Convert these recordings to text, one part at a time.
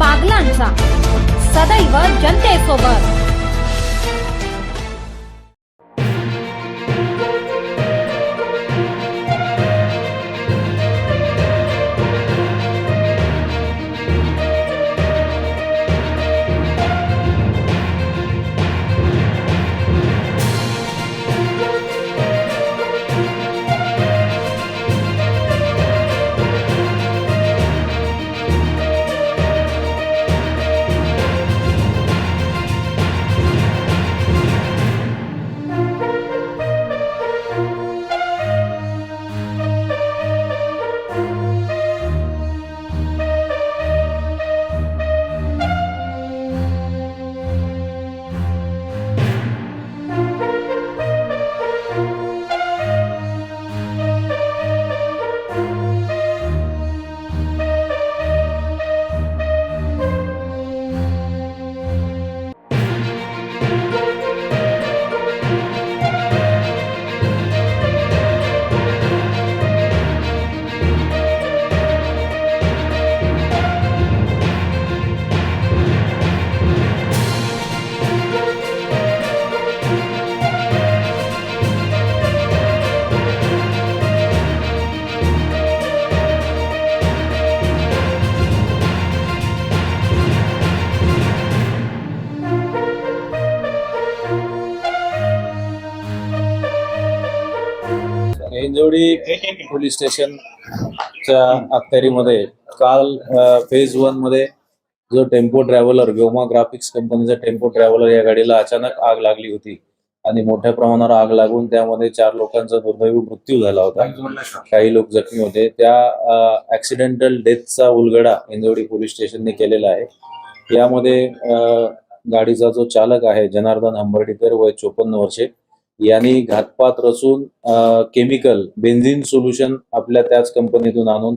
बागलांचा सदैव जनतेसोबत. हिंजवडी पोलीस स्टेशनच्या अखत्यारीमध्ये काल फेज वनमध्ये जो टेम्पो ट्रॅव्हलर व्योमा ग्राफिक्स कंपनीचा टेम्पो ट्रॅव्हलर या गाडीला अचानक आग लागली होती. आणि मोठ्या प्रमाणावर आग लागून त्यामध्ये चार लोकांचा दुर्दैवी मृत्यू झाला होता. काही लोक जखमी होते. त्या ऍक्सिडेंटल डेथचा उलगडा हिंजवडी पोलीस स्टेशनने केलेला आहे. यामध्ये गाडीचा जो चालक आहे जनार्दन हंबर्डीकर वय चोपन्न वर्षे यांनी घातपात रचून केमिकल बेन्झिन सोल्युशन आपल्या त्याच कंपनीतून आणून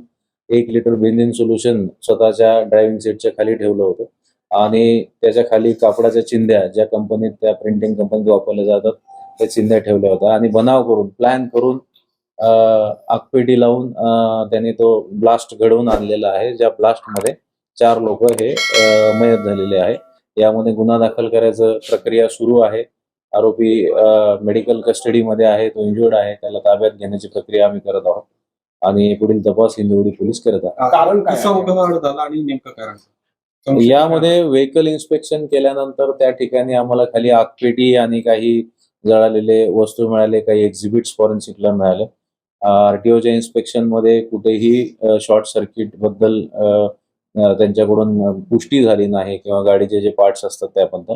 एक लिटर बेन्झिन सोल्युशन स्वतःच्या ड्रायव्हिंग सीटच्या खाली ठेवलं होतं. आणि त्याच्याखाली कापडाच्या चिंध्या ज्या कंपनीत त्या प्रिंटिंग कंपनीत वापरल्या जातात त्या चिंध्या ठेवल्या होत्या. आणि बनाव करून प्लॅन करून आगपेटी लावून त्यांनी त्याने तो ब्लास्ट घडवून आणलेला आहे ज्या ब्लास्टमध्ये चार लोक हे मयत झालेले आहे. यामध्ये गुन्हा दाखल करायचं प्रक्रिया सुरू आहे. आरोपी मेडिकल कस्टडीमध्ये आहे तो इंजुर्ड आहे त्याला ताब्यात घेण्याची प्रक्रिया आम्ही करत आहोत. आणि पुढील तपास हिंदवडी पोलीस करत आहेत. कारण झालं आणि नेमकं कारण यामध्ये व्हेकल इन्स्पेक्शन केल्यानंतर त्या ठिकाणी आम्हाला खाली आगपेटी आणि काही जळालेले वस्तू मिळाले काही एक्झिबिट्स फॉरेन्सिकला मिळाले. आरटीओच्या इन्स्पेक्शनमध्ये कुठेही शॉर्ट सर्किटबद्दल त्यांच्याकडून पुष्टी झाली नाही किंवा गाडीचे जे पार्ट्स असतात त्याबद्दल.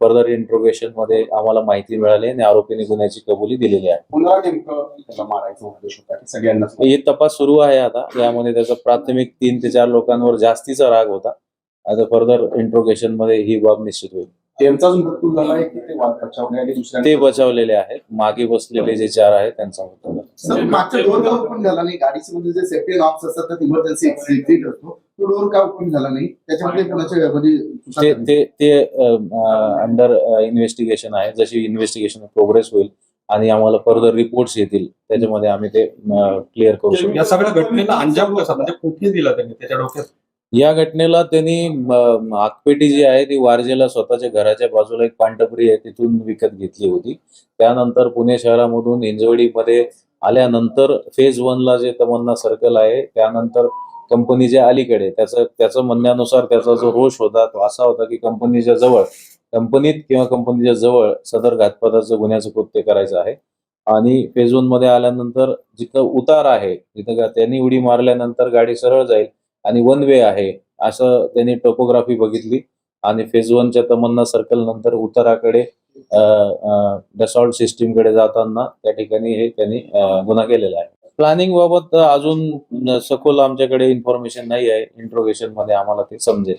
फर्दर इंट्रोगेशनमध्ये आम्हाला माहिती मिळाली आणि आरोपीने गुन्ह्याची कबुली दिलेली आहे. हे तपास सुरू आहे आता. यामध्ये त्याचा प्राथमिक तीन ते चार लोकांवर जास्तीचा राग होता. आता फर्दर इंट्रोगेशनमध्ये ही बाब निश्चित होईल. त्यांचाच मृत्यू झालाय की ते बचावलेले आहेत. मागे बसलेले जे चार आहेत त्यांचा मृत्यू झाला. सर मागच्या ओपन झाला नाही. गाडीचे मध्ये जे सेफ्टी नॉर्म्स असतात त्यात इमर्जन्सी एक्झिट असतो. तो डोर का ओपन झाला नाही? त्याच्यामध्ये कोणाच्या म्हणजे ते झाल्या? ते ते अंडर इन्व्हेस्टिगेशन आहे. जशी इन्व्हेस्टिगेशन प्रोग्रेस होईल आणि आम्हाला फर्दर रिपोर्ट्स येतील त्याच्यामध्ये आम्ही ते क्लिअर करू शकतो या सगळ्या घटनेला अंजाम कसा? म्हणजे कुठे दिला त्यांनी? त्याच्या डोक्यात? या घटनेला त्यांनी म, आगपेटी जी आहे ती वारजेला स्वतःच्या घराच्या बाजूला एक पांढरपुरी आहे तिथून विकत घेतली होती. त्यानंतर पुणे शहरामधून हिंजवडीमध्ये आल्यानंतर फेज वनला जे तमन्ना सर्कल आहे त्यानंतर कंपनीच्या अलीकडे त्याचं त्याचं म्हणण्यानुसार त्याचा जो रोष होता तो असा होता की कंपनीच्या जवळ कंपनीत किंवा कंपनीच्या जवळ सदर घातपाताचं गुन्ह्याचं कृत्य करायचं आहे. आणि फेज वनमध्ये आल्यानंतर जिथं उतार आहे जिथं त्यांनी उडी मारल्यानंतर गाडी सरळ जाईल आणि वन वे आहे असं त्यांनी टोपोग्राफी बघितली. आणि फेज वनच्या तमन्ना सर्कल नंतर उताराकडे डसॉल्ट सिस्टीमकडे जाताना त्या ठिकाणी हे त्यांनी गुन्हा केलेला आहे. प्लॅनिंग बाबत अजून सखोल आमच्याकडे इन्फॉर्मेशन नाही आहे. इंट्रोगेशनमध्ये आम्हाला ते समजेल.